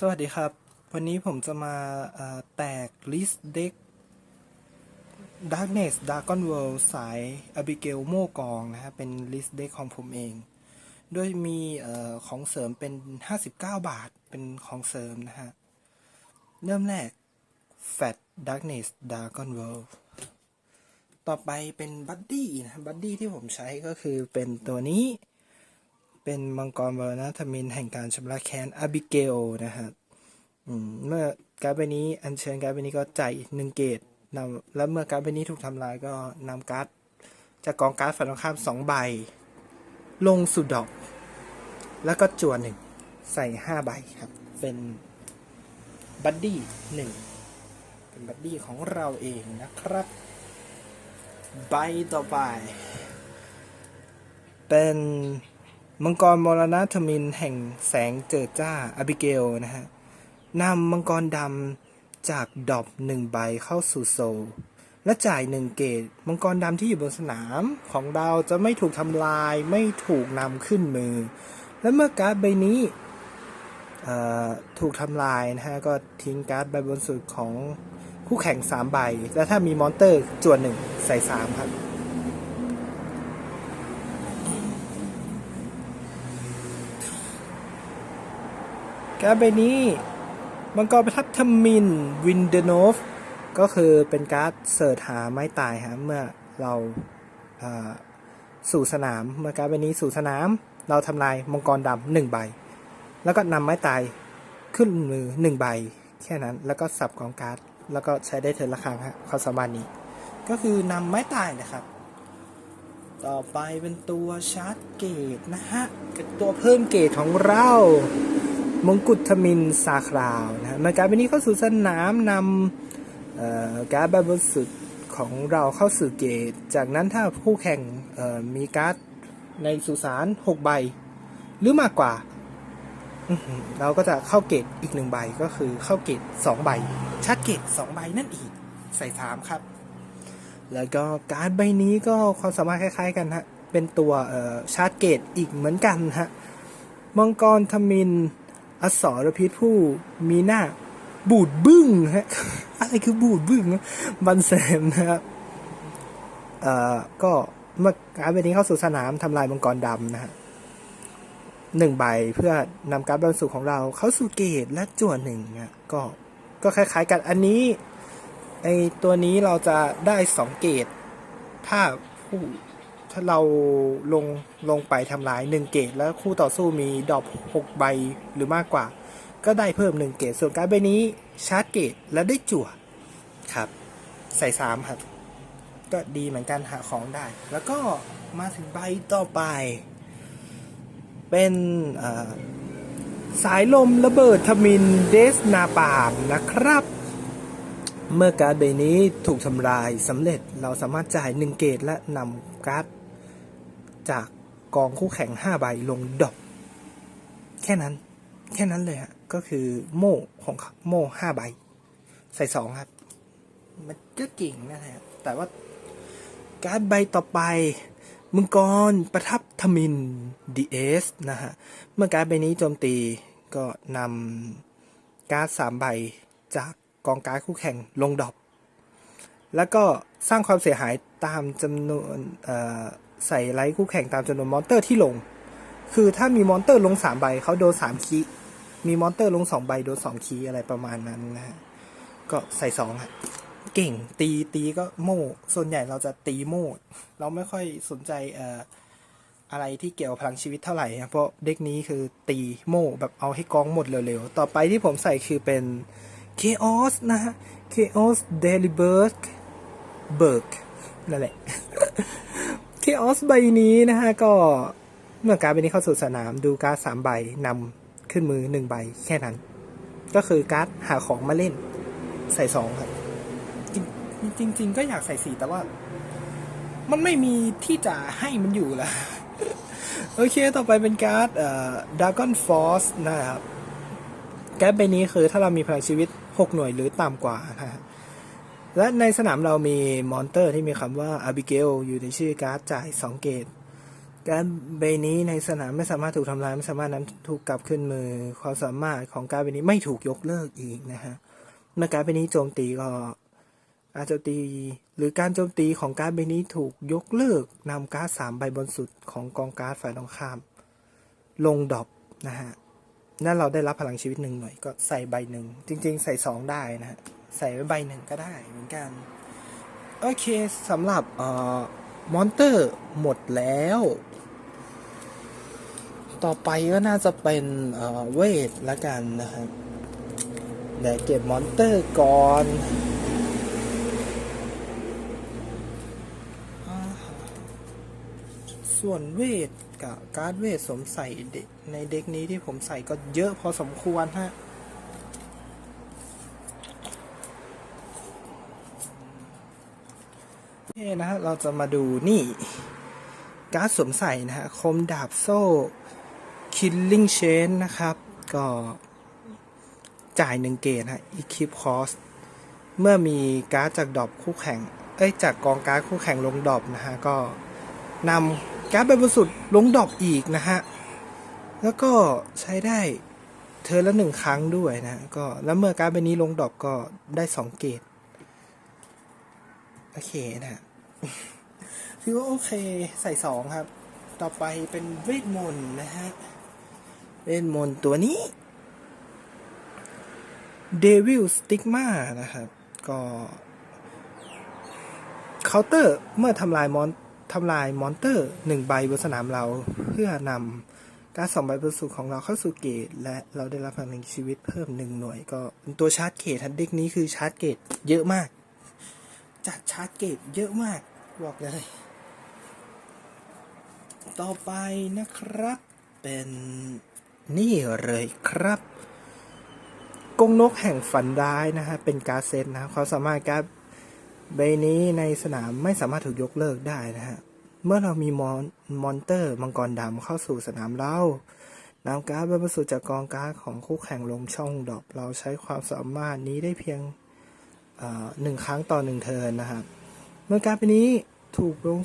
สวัสดีครับ วันนี้ผมจะมาแตกลิสต์เด็ก Darkness Dragon World สาย Abigail โมกองนะฮะเป็นลิสต์เด็กของผมเอง โดยมีอของเสริมเป็น 59 บาทเป็นของเสริมนะฮะ เริ่มแรก Fat Darkness Dragon World ต่อไปเป็นบัดดี้นะบัดดี้ที่ผมใช้ก็คือเป็นตัวนี้ เป็นมังกรวรณธมินแห่งการชำระแค้นอาบิเกลนะฮะอืมเมื่อการ์ดใบนี้อัญเชิญการ์ดใบนี้ก็จ่ายหนึ่งเกตนำแล้วเมื่อการ์ดใบนี้ถูกทำลายก็นำการ์ดจากกองการ์ดฝ่ายตรงข้ามสองใบ ลงสู่ดอก แล้วก็จวนหนึ่งใส่ห้าใบครับ เป็นบัดดี้หนึ่งเป็นบัดดี้ของเราเองนะครับ ใบต่อไป เป็น มังกรมรณะทมินแห่งแสงเจิดจ้าอบิเกลนะฮะนำมังกรดำจากดอบหนึ่งใบเข้าสู่โซลและจ่ายหนึ่งเกตมังกรดำที่อยู่บนสนามของเราจะไม่ถูกทำลายไม่ถูกนำขึ้นมือ และเมื่อการ์ดใบนี้ถูกทำลายนะฮะก็ทิ้งการ์ดใบบนสุดของคู่แข่งสามใบ และถ้ามีมอนเตอร์จวนหนึ่งใส่สามครับ การ์ดใบนี้มังกรประทับทมินวินเดโนฟก็คือเป็นการ์ดเสิร์ชหาไม้ตายฮะเมื่อเราเอ่อสู่สนามเมื่อการ์ดใบนี้สู่สนาม เราทำลายมังกรดำหนึ่งใบ แล้วก็นำไม้ตายขึ้นมือหนึ่งใบ แค่นั้นแล้วก็สับกองการ์ดแล้วก็ใช้ได้เทิร์นละครั้งฮะความสามารถนี้ ก็คือนำไม้ตายนะครับ ต่อไปเป็นตัวชาร์จเกตนะฮะเป็นตัวเพิ่มเกตของเรา มงกุฎทมินซาคราวนะฮะเมื่อการเป็นนี้เข้าสู่สนามนำการ์ดใบบนสุดของเราเข้าสู่เกต จากนั้นถ้าผู้แข่งมีการ์ดในสุสาน6ใบ หรือมากกว่า เราก็จะเข้าเกตอีกหนึ่งใบก็คือเข้าเกต2ใบชาร์จเกต2ใบนั่นอีกใส่สามครับ แล้วก็การ์ดใบนี้ก็ความสามารถคล้ายๆกันฮะเป็นตัวชาร์จเกตอีกเหมือนกันฮะมังกรทมิน อสรพิษผู้มีหน้าบูดบึ้งฮะอะไรคือบูดบึ้งวะบันแซมนะครับเอ่อก็เมื่อการ์ดใบนี้เข้าสู่สนามทำลายมังกรดำนะฮะหนึ่งใบเพื่อนำการ์ดบรรสุของเราเข้าสู่เกตและจั่วหนึ่งนะก็ก็คล้ายๆกันอันนี้ไอตัวนี้เราจะได้สองเกตถ้าผู้ ถ้าเราลงลงไปทำลายหนึ่งเกตแล้วคู่ต่อสู้มีดอกหกใบหรือมากกว่า ก็ได้เพิ่มหนึ่งเกตส่วนการใบนี้ชาร์จเกตแล้วได้จั่วครับ ใส่สามครับ ก็ดีเหมือนกันหาของได้ แล้วก็มาถึงใบต่อไป เป็นสายลมระเบิดทมินเดสนาปามนะครับเมื่อการ์ดใบนี้ถูกทำลายสำเร็จเราสามารถจ่ายหนึ่งเกตและนำการ์ด จากกองคู่แข่งห้าใบลงดอก แค่นั้น แค่นั้นเลยฮะ ก็คือโม่ของโม่ห้าใบ ใส่สองครับ มันก็เก่งนะฮะ แต่ว่าการ์ดใบต่อไป มังกรประทับทมินดีเอสนะฮะ เมื่อการ์ดใบนี้โจมตีก็นำการ์ดสามใบจากกองการ์ดคู่แข่งลงดอปแล้วก็สร้างความเสียหายตามจำนวน ใส่ไลท์คู่แข่งตามจำนวนมอนเตอร์ที่ลง คือถ้ามีมอนเตอร์ลงสามใบเขาโดนสามคีย์มีมอนเตอร์ลงสองใบโดนสองคีย์อะไรประมาณนั้นนะฮะก็ใส่สองอะเก่งตีตีก็โม่ส่วนใหญ่เราจะตีโม่เราไม่ค่อยสนใจเอ่ออะไรที่เกี่ยวพลังชีวิตเท่าไหร่ครับเพราะเด็กนี้คือตีโม่แบบเอาให้กองหมดเร็วๆ ต่อไปที่ผมใส่คือเป็น Chaos นะฮะ Chaos Deliberg Berg นั่นแหละ Chaos ใบนี้นะฮะก็เมื่อการดใบนี้เข้าสู่สนามดูการ์ดสามใบนำขึ้นมือหนึ่งใบแค่นั้น ก็คือการ์ดหาของมาเล่นใส่สองครับ จริงจริงก็อยากใส่สี่แต่ว่า มันไม่มีที่จะให้มันอยู่ละโอเค ต่อไปเป็นการ์ดเอ่อ Dragon Force นะครับ การ์ดใบนี้คือถ้าเรามีพลังชีวิต 6 หน่วยหรือต่ำกว่านะฮะ และในสนามเรามีมอนเตอร์ที่มีคำว่า Abigail อยู่ในชื่อการ์ดจ่าย 2 เกตการดใบนี้ในสนามไม่สามารถถูกทำลายไม่สามารถนำถูกกลับขึ้นมือความสามารถของการดใบนี้ไม่ถูกยกเลิกอีกนะฮะเมื่อการดใบนี้โจมตีก็การโจมตีหรือการโจมตีของการดใบนี้ถูกยกเลิกนำการ์ดสามใบบนสุดของกองการ์ดฝ่ายตรงข้าม ลงดอปนะฮะนั่นเราได้รับพลังชีวิตหนึ่งหน่วยก็ใส่ใบหนึ่งจริง ๆ ใส่สองได้นะฮะ ใส่ไว้ใบหนึ่งก็ได้เหมือนกัน โอเคสำหรับเอ่อมอนเตอร์หมดแล้ว ต่อไปก็น่าจะเป็นเอ่อเวทละกันนะครับเดี๋ยวเก็บมอนเตอร์ก่อนส่วนเวทกับการ์ดเวทสมใส่เด็กในเด็กนี้ที่ผมใส่ก็เยอะพอสมควรฮะ โอเค นะฮะเราจะมาดูนี่ การ์ดสวมใส่นะฮะ คมดาบโซ่ Killing Chain นะครับ ก็จ่ายหนึ่งเกตฮะ Equip Cost เมื่อมีการ์ดจากดอปคู่แข่ง เอ้ย จากกองการ์ดคู่แข่งลงดอปนะฮะ ก็นำการ์ดใบบนสุดลงดอปอีกนะฮะ แล้วก็ใช้ได้เธอละหนึ่งครั้งด้วยนะ ก็แล้วเมื่อการ์ดใบนี้ลงดอปก็ได้สองเกตโอเคนะ ฮะถือว่าโอเคใส่สองครับ ต่อไปเป็นเวทมนต์นะฮะ เวทมนต์ตัวนี้ Devil Stigma นะครับ ก็เคาน์เตอร์เมื่อทำลายมอนทำลายมอนเตอร์หนึ่งใบบนสนามเราเพื่อนำการสองใบบนสุดของเราเข้าสู่เกต และเราได้รับพลังชีวิตเพิ่มหนึ่งหน่วย ก็ตัวชาร์จเกตทันเด็กนี้คือชาร์จเกตเยอะมาก จัดชาร์จเกตเยอะมาก บอกเลย ต่อไปนะครับ เป็นนี่เลยครับกงนกแห่งฝันร้ายนะฮะ เป็นการเซตนะความสามารถการใบนี้ในสนามไม่สามารถถูกยกเลิกได้นะฮะ เมื่อเรามีมอนมอนเตอร์มังกรดำเข้าสู่สนามเรานำการ์ดบรรจุจากกองการ์ดของคู่แข่งลงช่องดรอปเราใช้ความสามารถนี้ได้เพียง หนึ่งครั้งต่อหนึ่งเทิร์นนะครับเมื่อการ์ดนี้ถูกลง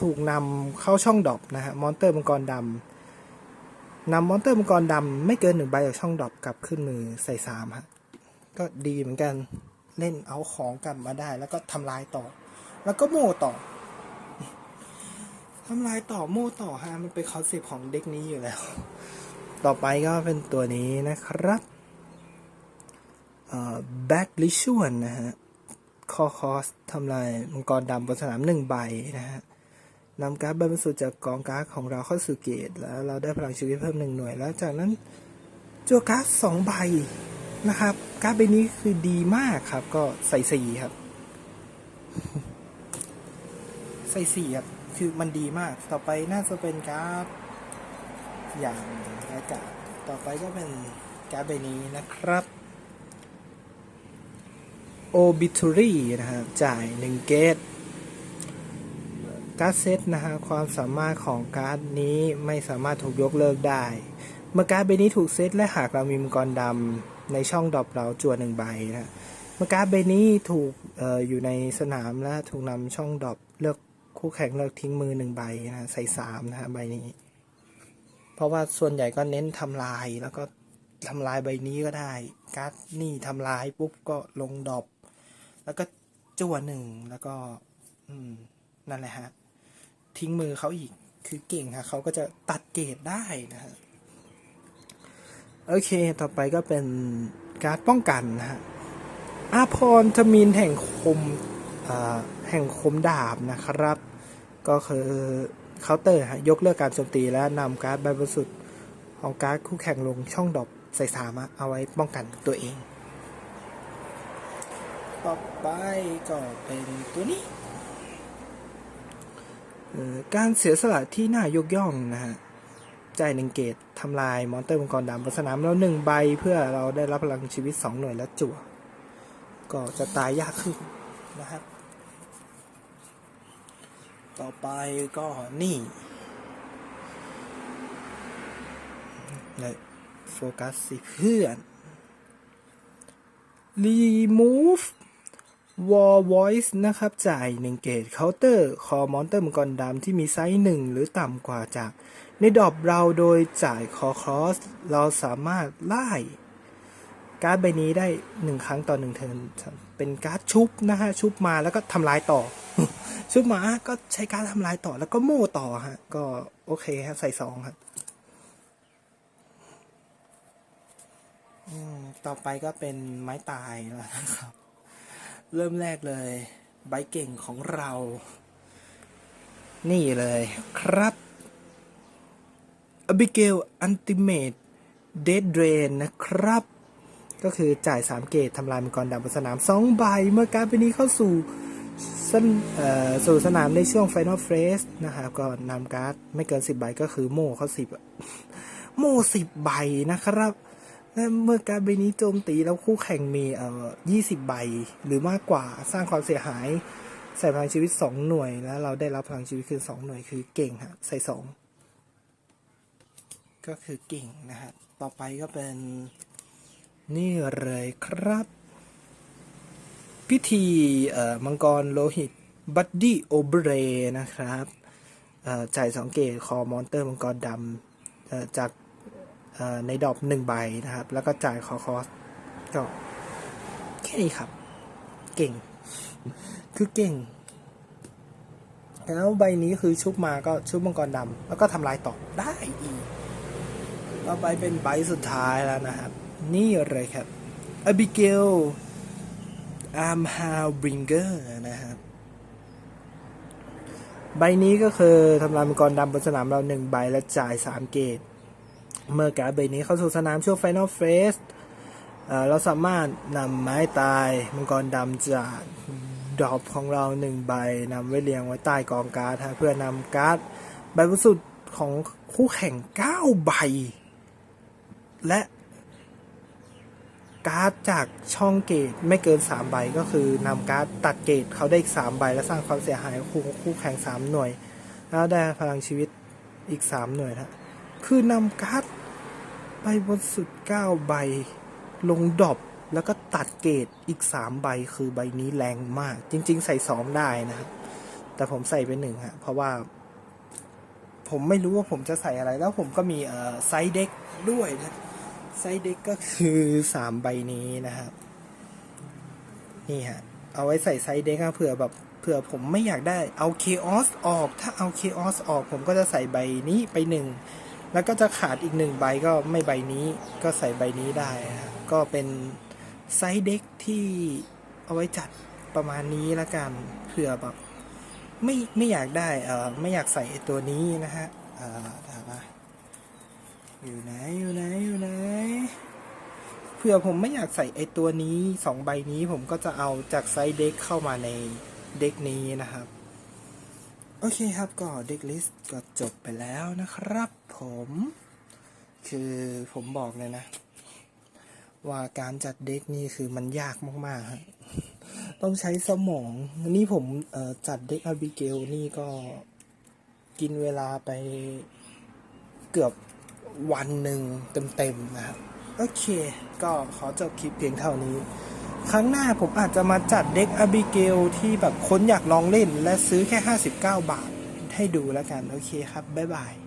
ถูกนำเข้าช่องดรอปนะฮะมอนเตอร์มังกรดำนำมอนเตอร์มังกรดำไม่เกินหนึ่งใบจากช่องดรอปกลับขึ้นมือใส่สามฮะก็ดีเหมือนกันเล่นเอาของกลับมาได้ แล้วก็ทำลายต่อ แล้วก็โม่ต่อทำลายต่อโม่ต่อฮะมันเป็นคอนเซปต์ของเด็กนี้อยู่แล้ว ต่อไปก็เป็นตัวนี้นะครับ แบ็กลิชวนนะฮะคอคอสทำลายมังกรดำบนสนามหนึ่งใบนะฮะนำการ์ดใบรรจุจากกองการ์ดของเราเข้าสู่เกตแล้วเราได้พลังชีวิตเพิ่มหนึ่งหน่วย แล้วจากนั้นจัวการ์ดสองใบนะครับ การ์ดใบนี้คือดีมากครับ ก็ใส่สี่ครับ ใส่สี่ครับ คือมันดีมาก ต่อไปน่าจะเป็นการ์ดอย่างไรกาต่อไปก็เป็นการ์ดใบนี้นะครับ Obituary นะครับจ่ายหนึ่งเกตการ์ดเซตนะฮะความสามารถของการ์ดนี้ไม่สามารถถูกยกเลิกได้ เมื่อการ์ดใบนี้ถูกเซตและหากเรามีมังกรดำในช่องดรอปเราจวหนึ่งใบนะเมื่อการ์ดใบนี้ถูกอออยู่ในสนามและถูกนำช่องดรอปเลือกคู่แข่งเลือกทิ้งมือหนึ่งใบนะใส่สามนะฮะใบนี้ เพราะว่าส่วนใหญ่ก็เน้นทำลายแล้วก็ทำลายใบนี้ก็ได้ การ์ดนี่ทำลายปุ๊บก็ลงดรอป แล้วก็จั่วหนึ่งแล้วก็ อืม นั่นแหละฮะ ทิ้งมือเขาอีก คือเก่งฮะเขาก็จะตัดเกรดได้นะฮะ โอเค ต่อไปก็เป็นการ์ดป้องกันนะฮะอาพรทมินแห่งคมแห่งคมดาบนะครับ ก็คือเคาน์เตอร์ฮะยกเลิกการโจมตีและนำการ์ดใบบรรสุดของการ์ดคู่แข่งลงช่องดอปใส่สามะเอาไว้ป้องกันตัวเอง ต่อไปก็เป็นตัวนี้การเสียสละที่น่ายกย่องนะฮะจ่ายหนึ่งเกตทำลายมอนเตอร์มังกรดำบนสนามเราหนึ่งใบเพื่อเราได้รับพลังชีวิตสองหน่วยและจั่ว ก็จะตายยากขึ้นนะครับ ต่อไปก็นี่เลยโฟกัสสิเพื่อน remove War Voice นะครับจ่าย1เกตเคาน์เตอร์คอมอนเตอร์มังกรดำที่มีไซส์ 1 หรือต่ำกว่าจาก ในดอปเราโดยจ่ายคอครอส เราสามารถไล่การ์ดใบนี้ได้ 1 ครั้งต่อ1เทิร์นเป็นการ์ดชุบนะฮะ ชุบมาแล้วก็ทำลายต่อ ชุบมาก็ใช้การดทำลายต่อแล้วก็โม่ต่อฮะ ก็โอเคฮะ ใส่สองครับต่อไปก็เป็นไม้ตายแล้วนะครับ เริ่มแรกเลยใบเก่งของเรา นี่เลยครับ Abigail Ultimate Dead Drain นะครับ ก็คือจ่าย 3 เกตทำลายมังกรดำบนสนาม 2 ใบ เมื่อการ์ดใบนี้เข้าสู่สนเอ่อสู่สนามในช่วง Final Phase นะครับ ก็นำการ์ดไม่เกิน 10 ใบก็คือโม่เขา10 โม่10 ใบนะครับ และเมื่อการใบนี้โจมตีแล้วคู่แข่งมีเอ่อ20 ใบ หรือมากกว่าสร้างความเสียหายใส่พลังชีวิต 2 หน่วยแล้วเราได้รับพลังชีวิตคือ 2 หน่วยคือเก่งฮะใส่ 2 ก็คือเก่งนะครับต่อไปก็เป็นนี่เลยครับ พิธีเอ่อมังกรโลหิตบัดดี้โอเบรนะครับเอ่อจ่ายสองเกตคอมอนเตอร์มังกรดำจาก ในดอกหนึ่งใบนะครับ แล้วก็จ่ายคอคอสก็แค่นี้ครับ เก่ง คือเก่ง แล้วใบนี้คือชุบมาก็ชุบมังกรดำแล้วก็ทำลายต่อได้อีกต่อไปเป็นใบสุดท้ายแล้วนะครับ นี่เลยครับ Abigail อาร์มฮาวบริงเกอร์นะครับ ใบนี้ก็คือทำลายมังกรดำบนสนามเราหนึ่งใบและจ่ายสามเกต เมื่อการ์ดใบนี้เข้าสู่สนามช่วง Final Phase เอ่อเราสามารถนำไม้ตายมังกรดำจากดรอปของเราหนึ่งใบนำไว้เรียงไว้ใต้กองการ์ดเพื่อนำการ์ดใบบนสุดของคู่แข่ง 9 ใบ และการ์ดจากช่องเกตไม่เกิน 3 ใบก็คือนำการ์ดตัดเกตเขาได้อีก 3 ใบ และสร้างความเสียหายคู่คู่แข่ง 3 หน่วย แล้วได้พลังชีวิตอีก 3 หน่วยนะ คือนำการ์ดไปบนสุด 9 ใบ ลงดอปแล้วก็ตัดเกตอีก 3 ใบคือใบนี้แรงมาก จริง ๆ ใส่ 2 ได้นะครับ แต่ผมใส่ไปหนึ่งฮะ เพราะว่า ผมไม่รู้ว่าผมจะใส่อะไร แล้วผมก็มีเอ่อไซด์เด็กด้วยนะไซด์เด็กก็คือสามใบนี้นะครับ นี่ฮะ เอาไว้ใส่ไซด์เด็กเผื่อแบบเผื่อผมไม่อยากได้เอาเคออสออก ถ้าเอาเคออสออก ผมก็จะใส่ใบนี้ไปหนึ่ง แล้วก็จะขาดอีกหนึ่งใบก็ไม่ใบนี้ก็ใส่ใบนี้ได้ฮะก็เป็นไซด์เด็กที่เอาไว้จัดประมาณนี้ละกันเผื่อแบบไม่ไม่อยากได้เออไม่อยากใส่ตัวนี้นะฮะเออถามว่าอยู่ไหนอยู่ไหนอยู่ไหนเผื่อผมไม่อยากใส่ไอตัวนี้สองใบนี้ผมก็จะเอาจากไซด์เด็กเข้ามาในเด็กนี้นะครับ โอเคครับก็เด็กลิสต์ก็จบไปแล้วนะครับ ผมคือผมบอกเลยนะ ว่าการจัดเด็กนี่คือมันยากมากๆฮะต้องใช้สมอง นี่ผมจัดเด็กอาบิเกลนี่ก็กินเวลาไปเกือบวันหนึ่งเต็มๆนะครับ โอเค ก็ขอจบคลิปเพียงเท่านี้ ครั้งหน้าผมอาจจะมาจัดเด็กอบิเกลที่แบบคนอยากลองเล่น และซื้อแค่ 59 บาทให้ดูแล้วกัน โอเคครับ บ๊ายบาย